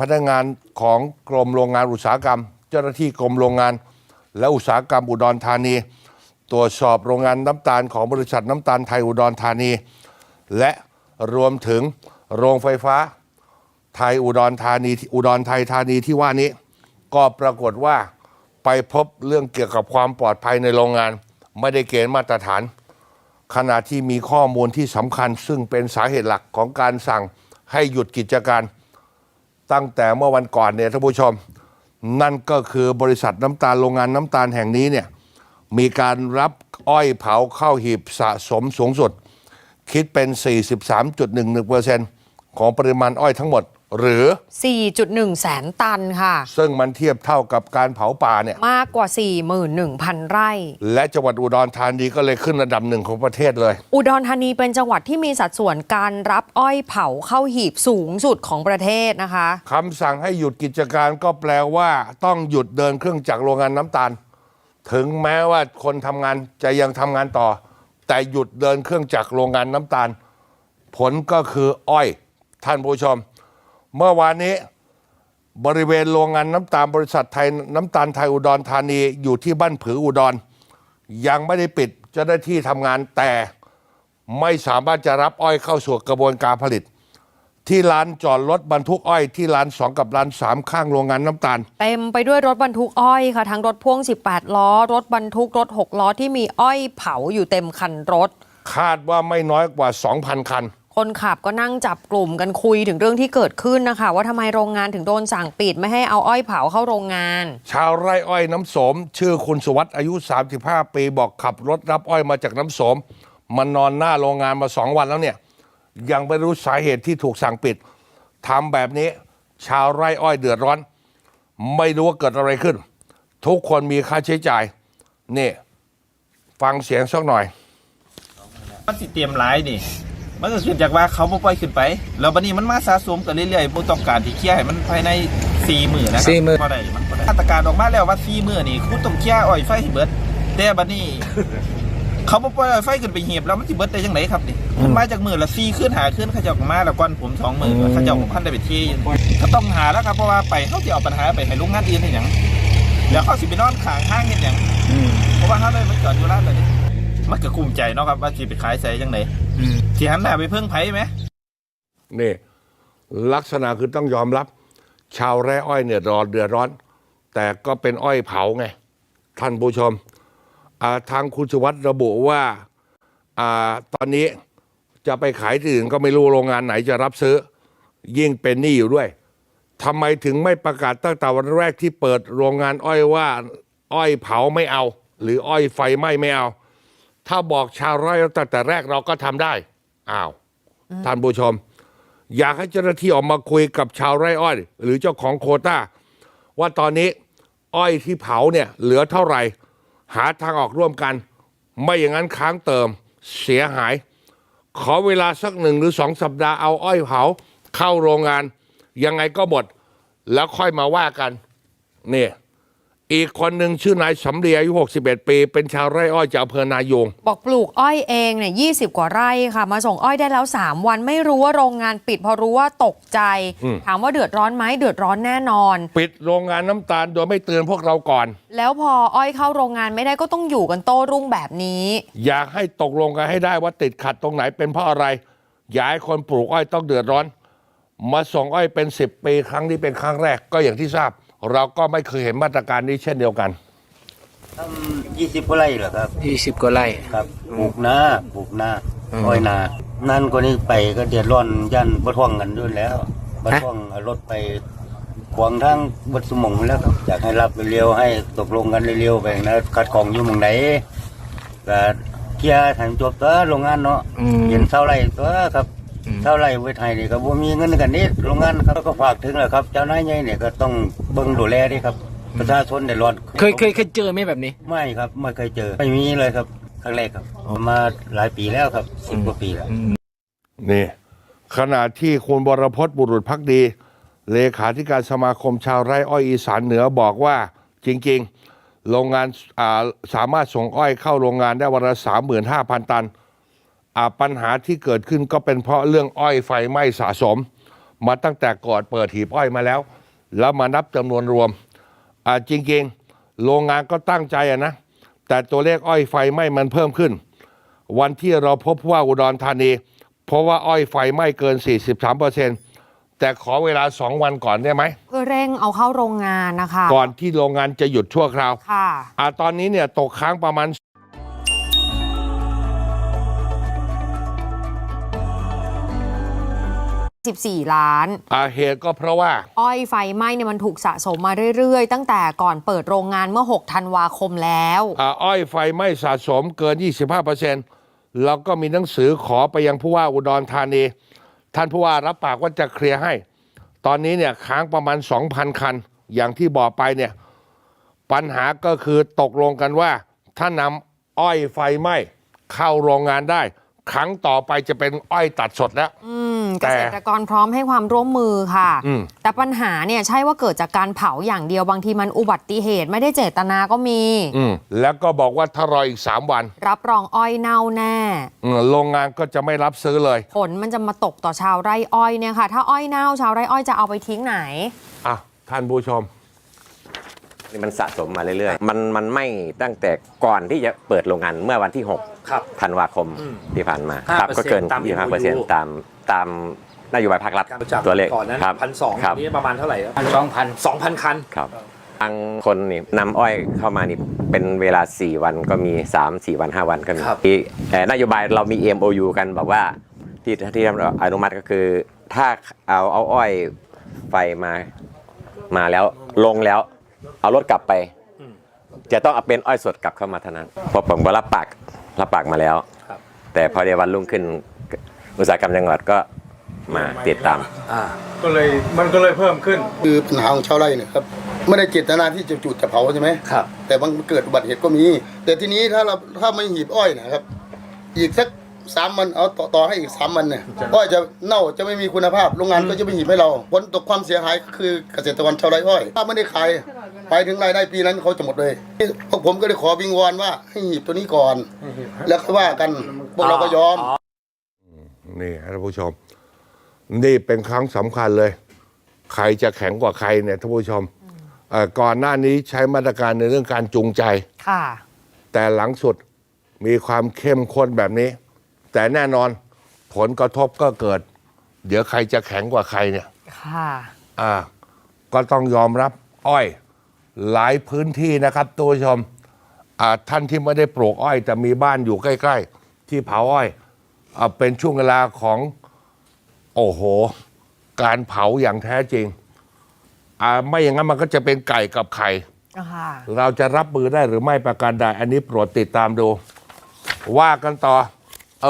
พนักงานของกรมโรงงานอุตสาหกรรม เจ้าหน้าที่กรมโรงงาน และอุตสาหกรรมอุดรธานี ตรวจสอบโรงงานน้ำตาลของบริษัทน้ำตาลไทยอุดรธานี และรวมถึงโรงไฟฟ้าไทยอุดรธานีอุดรไทยธานีที่ว่านี้ ก็ปรากฏว่าไปพบเรื่องเกี่ยวกับความปลอดภัยในโรงงาน ไม่ได้เกณฑ์มาตรฐาน ขณะที่มีข้อมูลที่สำคัญ ซึ่งเป็นสาเหตุหลักของการสั่งให้หยุดกิจการ ตั้งแต่เมื่อวันก่อนเนี่ยท่านผู้ชม นั่นก็คือบริษัทน้ำตาลโรงงานน้ำตาลแห่งนี้เนี่ยมีการรับอ้อยเผาเข้าหีบสะสมสูงสุด คิดเป็น 43.11%ของปริมาณอ้อยทั้งหมด หรือ 4.1 แสนตันค่ะ ซึ่งมันเทียบเท่ากับการเผาป่าเนี่ย มากกว่า 41,000 ไร่ และจังหวัดอุดรธานีก็เลยขึ้นระดับหนึ่งของประเทศเลย อุดรธานีเป็นจังหวัดที่มีสัดส่วนการรับอ้อยเผาเข้าหีบสูงสุดของประเทศนะคะคำสั่งให้หยุดกิจการก็แปลว่า ต้องหยุดเดินเครื่องจักรโรงงานน้ำตาล ถึงแม้ว่าคนทำงานจะยังทำงานต่อ แต่หยุดเดินเครื่องจักรโรงงานน้ำตาล ผลก็คืออ้อย ท่านผู้ชม เมื่อวานนี้บริเวณโรงงานน้ำตาลบริษัทไทยน้ำตาลไทยอุดรธานีอยู่ที่บ้านผืออุดร ยังไม่ได้ปิดเจ้าหน้าที่ทำงานแต่ไม่สามารถจะรับอ้อยเข้าสู่กระบวนการผลิต ที่ลานจอดรถบรรทุกอ้อยที่ลานสองกับลานสามข้างโรงงานน้ำตาล เต็มไปด้วยรถบรรทุกอ้อยค่ะ ทั้งรถพ่วง 18 ล้อ รถบรรทุกรถ 6 ล้อที่มีอ้อยเผาอยู่เต็มคันรถ คาดว่าไม่น้อยกว่า 2,000 คัน คนขับก็นั่งจับกลุ่มกันคุยถึงเรื่องที่เกิดขึ้นนะคะ ว่าทำไมโรงงานถึงโดนสั่งปิดไม่ให้เอาอ้อยเผาเข้าโรงงาน ชาวไร่อ้อยน้ำโสม ชื่อคุณสุวัสด์อายุ 35 ปีบอกขับรถรับอ้อยมาจากน้ำโสมมานอนหน้าโรงงานมาสองวันแล้วเนี่ย ยังไม่รู้สาเหตุที่ถูกสั่งปิดทำแบบนี้ ชาวไร่อ้อยเดือดร้อน ไม่รู้ว่าเกิดอะไรขึ้น ทุกคนมีค่าใช้จ่ายนี่ฟังเสียงสักหน่อย มันสิเตรียมหลายนี่ มันก็ขึ้นจากว่าเขาบ่ปล่อยขึ้นไป แล้วบัดนี้มันมาสะสมกันเรื่อยๆบ่ต้องการที่เคลียร์ให้มันภายใน4มื้อนะครัสี่มื้อบ่ได้มันบ่ได้มาตรการออกมาแล้วว่า4มื้อนี่คุณต้องเคลียร์อ้อยไฟให้เบิดแต่บัดนี้ เขาบ่ปล่อยอ้อยไฟขึ้นไปเหีบแล้วมันสิเบิดได้จังไดครับนี่มันมาจากมื้อละ4คืนหาคืนเขาเจ้าก็มาแล้วก่อนผม2มื้อเขาเจ้าบ่ทันได้ไปเที่ยวก็ต้องหาแล้วครับเพราะว่าไปเขาสิเอาปัญหาไปให้โรงงานอื่นเฮ็ดหยังแล้วเขาสิไปนอนข้างทางเฮ็ดหยัง เพราะว่าเขาเลยมันจอดอยู่ร้านเลยนี่ มันก็กุ้มใจเนาะครับว่าจีไปขายใส่ยังไงที่หันหน้าไปเพิ่งไผ่ไหมนี่ ลักษณะคือต้องยอมรับ ชาวไร่อ้อยเนี่ยรอเดือดร้อน แต่ก็เป็นอ้อยเผาไง ท่านผู้ชมอ่าทางคุณสุวัสด์ระบุว่าอ่าตอนนี้จะไปขายที่อื่นก็ไม่รู้โรงงานไหนจะรับซื้อ ยิ่งเป็นหนี้อยู่ด้วยทำไมถึงไม่ประกาศตั้งแต่วันแรกที่เปิดโรงงานอ้อยว่า อ้อยเผาไม่เอา หรืออ้อยไฟไหม้ไม่เอา ถ้าบอกชาวไร่ตั้งแต่แรกเราก็ทำได้ อ้าว ท่านผู้ชม อยากให้เจ้าหน้าที่ออกมาคุยกับชาวไร่อ้อย หรือเจ้าของโควต้า ว่าตอนนี้อ้อยที่เผาเนี่ยเหลือเท่าไหร่ หาทางออกร่วมกัน ไม่อย่างนั้นค้างเติมเสียหาย ขอเวลาสักหนึ่งหรือสองสัปดาห์เอาอ้อยเผา เข้าโรงงาน ยังไงก็หมด แล้วค่อยมาว่ากัน เนี่ย อีกคนหนึ่งชื่อนายสำเรียอายุ 61 ปี เป็นชาวไร่อ้อยจากอำเภอนายง บอกปลูกอ้อยเองเนี่ยยีกว่าไร่ค่ะ มาส่งอ้อยได้แล้ว 3 วันไม่รู้ว่าโรงงานปิดเพราะรู้ว่าตกใจ อืม ถามว่าเดือดร้อนไหมเดือดร้อนแน่นอน ปิดโรงงานน้ำตาลโดยไม่เตือนพวกเราก่อน แล้วพออ้อยเข้าโรงงานไม่ได้ก็ต้องอยู่กันโต้รุ่งแบบนี้ อยากให้ตกลงกันให้ได้ว่าติดขัดตรงไหนเป็นเพราะอะไร อย่าให้คนปลูกอ้อยต้องเดือดร้อน มาส่งอ้อยเป็นสิบปีครั้งนี้เป็นครั้งแรกก็อย่างที่ทราบ เราก็ไม่เคยเห็นมาตรการนี้เช่นเดียวกันทำยี่สิบกว่าไร่เหรอครับยี่สิบกว่าไร่ครับปลูกนาปลูกนาอืมอ้อยนา นั่นก็นี่ไปก็เดือดร้อนยันบะท่วงกันด้วยแล้วบะฮะท่วงเอารถไปขวางทางบดสมองแล้วครับอยากให้รับเร็วๆให้ตกลงกันเร็วๆไปนะคัดของอยู่หมองไหนก็เคลียร์ทันจบตัวโรงงานเนาะอืมเห็นเท่าไรตัวครับอืม เท่าไรไว้ไทยนี่ก็บ่มีเงินกันนิดโรงงานครับก็ฝากถึงแหละครับ เจ้านายใหญ่เนี่ยก็ต้องเบิ่งดูแลดิครับ ประชาชนเดือดร้อนเคยเคยเคยเจอไหมแบบนี้ ไม่ครับไม่เคยเจอไม่มีเลยครับครั้งแรกครับ มาหลายปีแล้วครับสิบกว่าปีแล้วนี่ขณะที่คุณบรพจน์บุรุษพักดี เลขาธิการสมาคมชาวไร่อ้อยอีสานเหนือบอกว่าจริง ๆ โรงงานอ่าสามารถส่งอ้อยเข้าโรงงานได้วันละสามหมื่นห้าพันตันอ่า ปัญหาที่เกิดขึ้นก็เป็นเพราะเรื่องอ้อยไฟไหม้สะสม มาตั้งแต่ก่อนเปิดหีบอ้อยมาแล้ว แล้วมานับจำนวนรวมอ่าจริงๆ โรงงานก็ตั้งใจอะนะ แต่ตัวเลขอ้อยไฟไหม้มันเพิ่มขึ้น วันที่เราพบว่าอุดรธานี เพราะว่าอ้อยไฟไหม้เกิน 43%แต่ขอเวลา2วันก่อนได้ไหมเพื่อเร่งเอาเข้าโรงงานนะคะ ก่อนที่โรงงานจะหยุดชั่วคราวค่ะอ่าตอนนี้เนี่ยตกค้างประมาณ 14 ล้านอ่าเหตุก็เพราะว่า อ้อยไฟไหม้เนี่ยมันถูกสะสมมาเรื่อยๆ ตั้งแต่ก่อนเปิดโรงงานเมื่อ 6 ธันวาคมแล้วอ่าอ้อยไฟไหม้สะสมเกิน 25%แล้วก็มีหนังสือขอไปยังผู้ว่าอุดรธานี ท่านผู้ว่ารับปากว่าจะเคลียร์ให้ ตอนนี้เนี่ยค้างประมาณ 2,000 คัน อย่างที่บอกไปเนี่ย ปัญหาก็คือตกลงกันว่า ถ้านำอ้อยไฟไหม้เข้าโรงงานได้ ครั้งต่อไปจะเป็นอ้อยตัดสดแล้ว อืมแต่เกษตรกรพร้อมให้ความร่วมมือค่ะ อืม แต่ปัญหาเนี่ยใช่ว่าเกิดจากการเผาอย่างเดียวบางทีมันอุบัติเหตุไม่ได้เจตนาก็มี อืมแล้วก็บอกว่าถ้ารออีก 3 วันรับรองอ้อยเน่าแน่ อืมโรงงานก็จะไม่รับซื้อเลย ผลมันจะมาตกต่อชาวไร่อ้อยเนี่ยค่ะ ถ้าอ้อยเน่าชาวไร่อ้อยจะเอาไปทิ้งไหน อะ ท่านผู้ชมนี่ มันสะสมมาเรื่อยๆ มันมันไหม่ตั้งแต่ก่อนที่จะเปิดโรงงานเมื่อวันที่ ครับ 6 ธันวาคมอืมที่ผ่านมา5%ครับก็เกินตาม 25เปอร์เซ็นต์ MOU ตามตามนโยบายภาครัฐการจากตัวเลขก่อนนั้นครับพันสองครับ นี้ประมาณเท่าไหร่พันสองพัน สองพันคัน ครับบางคนนี่นำอ้อยเข้ามานี่เป็นเวลา 4 วันก็มี 3 4 วัน 5 วันก็มีครับ ที่เอ่อนโยบายเรามี MOU กันบอกว่าที่ที่อนุมัติก็คือ ถ้าเอาเอาอ้อยไฟมามาแล้วลงแล้ว เอารถกลับไป จะต้องเอาเป็นอ้อยสดกลับเข้ามาเท่านั้นเพราะผมก็รับปากรับปากมาแล้ว ครับ แต่พอเดี๋ยววันรุ่งขึ้นอุตสาหกรรมจังหวัดก็มาติดตาม อ่าก็เลยมันก็เลยเพิ่มขึ้น คือปัญหาของชาวไร่เนี่ยครับไม่ได้เจตนาที่จะจุดจะเผาใช่ไหมครับ แต่มันเกิดอุบัติเหตุก็มี แต่ทีนี้ถ้าเราถ้าไม่หีบอ้อยนะครับ อีกสักสามวันเอาต่อต่อให้อีกสามวันเนี่ยอ้อยจะเน่าจะไม่มีคุณภาพโรงงานก็จะไม่หีบให้เราผลตกความเสียหายก็คือเกษตรกรชาวไร่อ้อย ถ้าไม่ได้ขาย ไปถึงรายได้ปีนั้นเขาจะหมดเลยพวกผมก็เลยขอวิงวอนว่าให้หีบตัวนี้ก่อน แล้วค่อยว่ากันพวกเราก็ยอม นี่ท่านผู้ชม นี่เป็นครั้งสำคัญเลย ใครจะแข็งกว่าใครเนี่ยท่านผู้ชมเอ่อก่อนหน้านี้ใช้มาตรการในเรื่องการจูงใจค่ะแต่หลังสุดมีความเข้มข้นแบบนี้ แต่แน่นอนผลกระทบก็เกิด เดี๋ยวใครจะแข็งกว่าใครเนี่ย ค่ะ อ่า ก็ต้องยอมรับ อ้อย หลายพื้นที่นะครับตัวผู้ชมอ่าท่านที่ไม่ได้ปลูกอ้อย แต่มีบ้านอยู่ใกล้ ๆ ที่เผาอ้อยอาเป็นช่วงเวลาของ โอ้โห การเผาอย่างแท้จริงอ่าไม่อย่างนั้นมันก็จะเป็นไก่กับไข่ค่ะเราจะรับมือได้หรือไม่ประการใดอันนี้โปรดติดตามดู ว่ากันต่อ